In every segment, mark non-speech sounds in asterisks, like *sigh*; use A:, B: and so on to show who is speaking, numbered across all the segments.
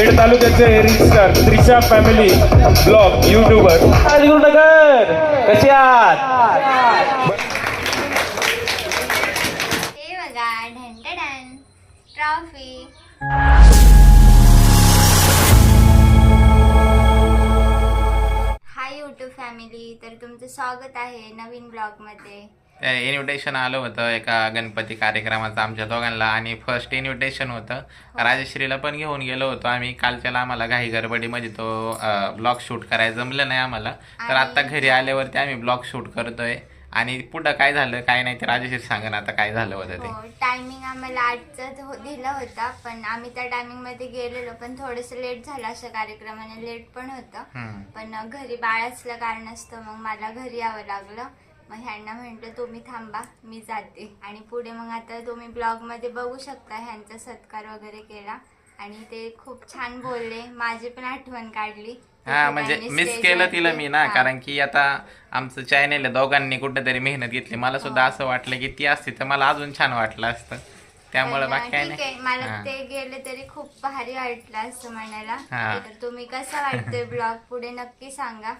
A: खेड तालुक्याचे reel Trisha family blog YouTuber
B: Gurunagar कसे आहात?
C: हे ट्रॉफी हाय यूट्यूब फॅमिली तर तुमचं स्वागत आहे नवीन ब्लॉगमध्ये
D: इन्व्हिटेशन आलं होतं एका गणपती कार्यक्रमाचं आमच्या दोघांना आणि फर्स्ट इन्व्हिटेशन होतं. राजश्रीला पण घेऊन गेलो होतो आम्ही. कालच्याला आम्हाला घाई गडबडीमध्ये तो ब्लॉग शूट करायला जमलं नाही आम्हाला. तर आता घरी आल्यावरती आम्ही ब्लॉग शूट करतोय. आणि पुढं काय झालं काय नाही ते राजश्री सांगा आता काय झालं होतं ते.
C: हो टायमिंग आम्हाला आठचं हो- दिला होता. पण आम्ही त्या टायमिंगमध्ये गेलेलो पण थोडंसं लेट झालं असं कार्यक्रमाने. लेट पण होतं. पण घरी बाळ असल्या कारणास्तव मग मला घरी यावं लागलं. मग ह्यांना म्हटलं तुम्ही थांबा मी जाते. आणि पुढे मग आता तुम्ही ब्लॉगमध्ये बघू शकता ह्यांचा सत्कार वगैरे केला. आणि ते खूप छान बोलले. माझी पण आठवण काढली.
D: हा म्हणजे मिस केलं तिला मी ना
C: हा.
D: कारण की आता आमचं चॅनेल दोघांनी कुठेतरी मेहनत घेतली. मला सुद्धा असं वाटलं की ती असती तर मला अजून छान वाटलं असतं. त्यामुळे बाकी काय नाही
C: मला
D: हा.
C: ते गेले तरी खूप भारी वाटलं असं म्हणायला.
D: हा.
C: तर तुम्ही कसा वाटतोय *laughs* ब्लॉग? पुढे नक्की सांगा.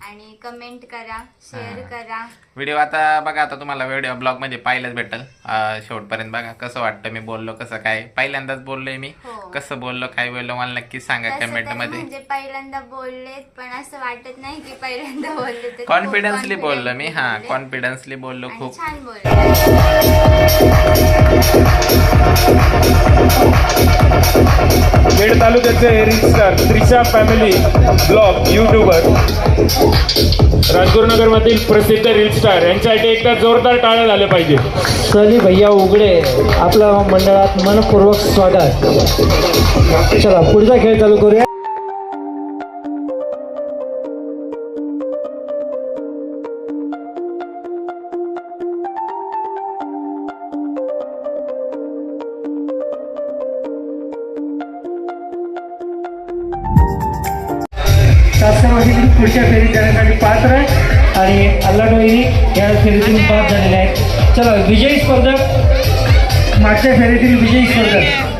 C: आणि कमेंट करा शेअर. करा.
D: व्हिडिओ आता बघा आता तुम्हाला व्हिडिओ ब्लॉगमध्ये पाहिलंच भेटल. अं, शेवटपर्यंत बघा कसं वाटतं मी बोललो कसं काय? पहिल्यांदाच बोललोय मी.
C: हो.
D: कसं बोललो काय बोललो मला नक्की सांगा
C: तसं
D: कमेंट
C: तर
D: मध्ये.
C: म्हणजे पहिल्यांदा बोललेत पण असं वाटत नाही की पहिल्यांदा बोलले खूप
D: कॉन्फिडन्सली
C: confidently
D: बोललो मी हा.
C: बोलले.
D: कॉन्फिडन्सली बोललो
C: आणि
D: खूप.
C: छान बोलले.
A: तालुक्याचे reel Trisha family blog YouTuber. राजगुरुनगरमधील प्रसिद्ध रील स्टार यांच्यासाठी एकदा जोरदार टाळ्या झाल्या पाहिजे.
E: सली भैया उघडे. आपल्या मंडळात मनपूर्वक स्वागत. चला पुढचा खेळ चालू करूया. पुढच्या फेरीत जाण्यासाठी पात्र आहे. आणि अल्लाडोई या फेरीतून पास झालेले आहेत. चला विजयी स्पर्धक. मागच्या फेरीतील विजयी स्पर्धक.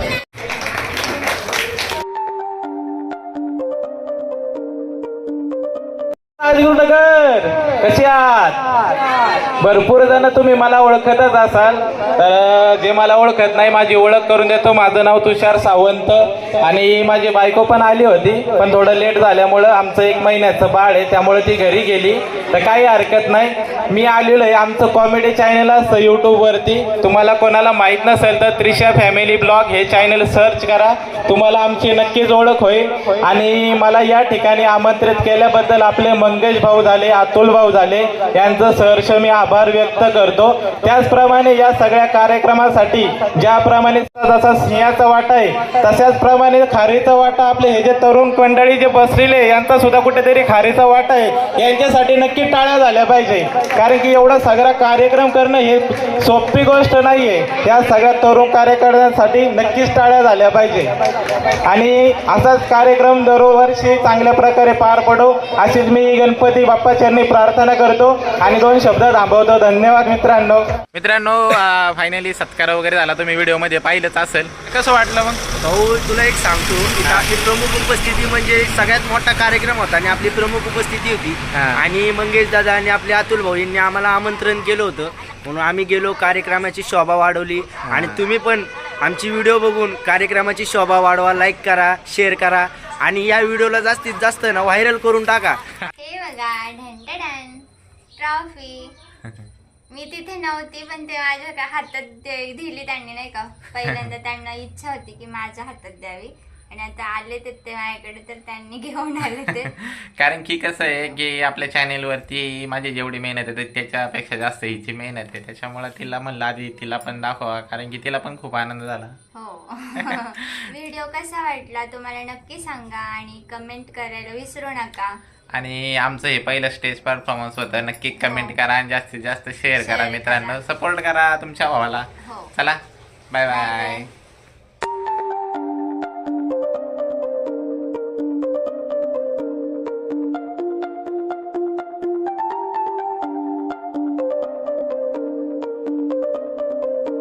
B: गुरुनगर कशी आहात? भरपूर जण तुम्ही मला ओळखतच असाल. तर जे मला ओळखत नाही माझी ओळख करून देतो. माझं नाव तुषार सावंत आणि माझी बायको पण आली होती पण थोडं लेट झाल्यामुळं आमचं एक महिन्याचं बाळ आहे त्यामुळे ती घरी गेली. तर काही हरकत नाही. मी आलेलो आहे आमचं कॉमेडी चॅनल असतं यूट्यूबवरती तुम्हाला कोणाला माहीत नसेल तर त्रिशा फॅमिली ब्लॉग हे चॅनल सर्च करा. तुम्हाला आमची नक्कीच ओळख होईल. आणि मला या ठिकाणी आमंत्रित केल्याबद्दल आपले मंगेश भाऊ झाले अतुल भाऊ झाले यांचं सहर्ष मी आभार व्यक्त करतो. त्याचप्रमाणे या सगळ्या कार्यक्रमासाठी ज्याप्रमाणे जसा सिंहाचा वाटा आहे तशाच प्रमाणे खारीचा वाटा आपले हे जे तरुण मंडळी जे बसलेले यांचा सुद्धा कुठेतरी खारीचा वाटा आहे. यांच्यासाठी नक्की टाळ्या झाल्या पाहिजे. कारण की एवढा सगळा कार्यक्रम करणं हे सोपी गोष्ट नाही आहे या सगळ्या तरुण कार्यकर्त्यांसाठी नक्कीच टाळ्या झाल्या पाहिजे. आणि असाच कार्यक्रम दरवर्षी चांगल्या प्रकारे पार पडो. अशीच मी गणपती बाप्पा चरणी प्रार्थना करतो. आणि दोन शब्द थांबवतो धन्यवाद मित्रांनो.
D: मित्रांनो फायनली सत्कार वगैरे झाला. तुम्ही व्हिडिओमध्ये पाहिलंच असेल. कसं वाटलं मग?
F: भाऊ तुला एक सांगतो. इथं आपली प्रमुख उपस्थिती म्हणजे सगळ्यात मोठा कार्यक्रम होता आणि आपली प्रमुख उपस्थिती होती.
D: हा.
F: आणि मंगेश दादा आणि आपले अतुल भाऊ यांनी आम्हाला आमंत्रण केलं होतं. म्हणून आम्ही गेलो कार्यक्रमाची शोभा वाढवली. आणि तुम्ही पण आमची व्हिडिओ बघून कार्यक्रमाची शोभा वाढवा लाईक करा शेअर करा. आणि या व्हिडिओला जास्तीत जास्त ना व्हायरल करून टाका.
C: हे बघा ट्रॉफी मी तिथे नव्हती पण ते माझ्या का हातात दे- दिली त्यांनी नाही का? पहिल्यांदा त्यांना इच्छा होती की माझ्या हातात द्यावी. आणि आता आले ते ते माझ्याकडे तर त्यांनी घेऊन आले ते. *laughs*
D: कारण की कसं आहे की आपल्या चॅनेलवरती माझी जेवढी मेहनत आहे त्याच्यापेक्षा जास्त हिची मेहनत आहे. त्याच्यामुळे तिला म्हणलं आधी तिला पण दाखवा कारण की तिला पण खूप आनंद झाला.
C: हो. *laughs* व्हिडिओ कसा वाटला तुम्हाला नक्की सांगा आणि कमेंट करायला विसरू नका.
D: आणि आमचं हे पहिलं स्टेज परफॉर्मन्स होतं. नक्की कमेंट करा आणि जास्तीत जास्त शेअर करा मित्रांनो. सपोर्ट करा तुमच्या भावाला.
C: हो.
D: चला. Bye bye.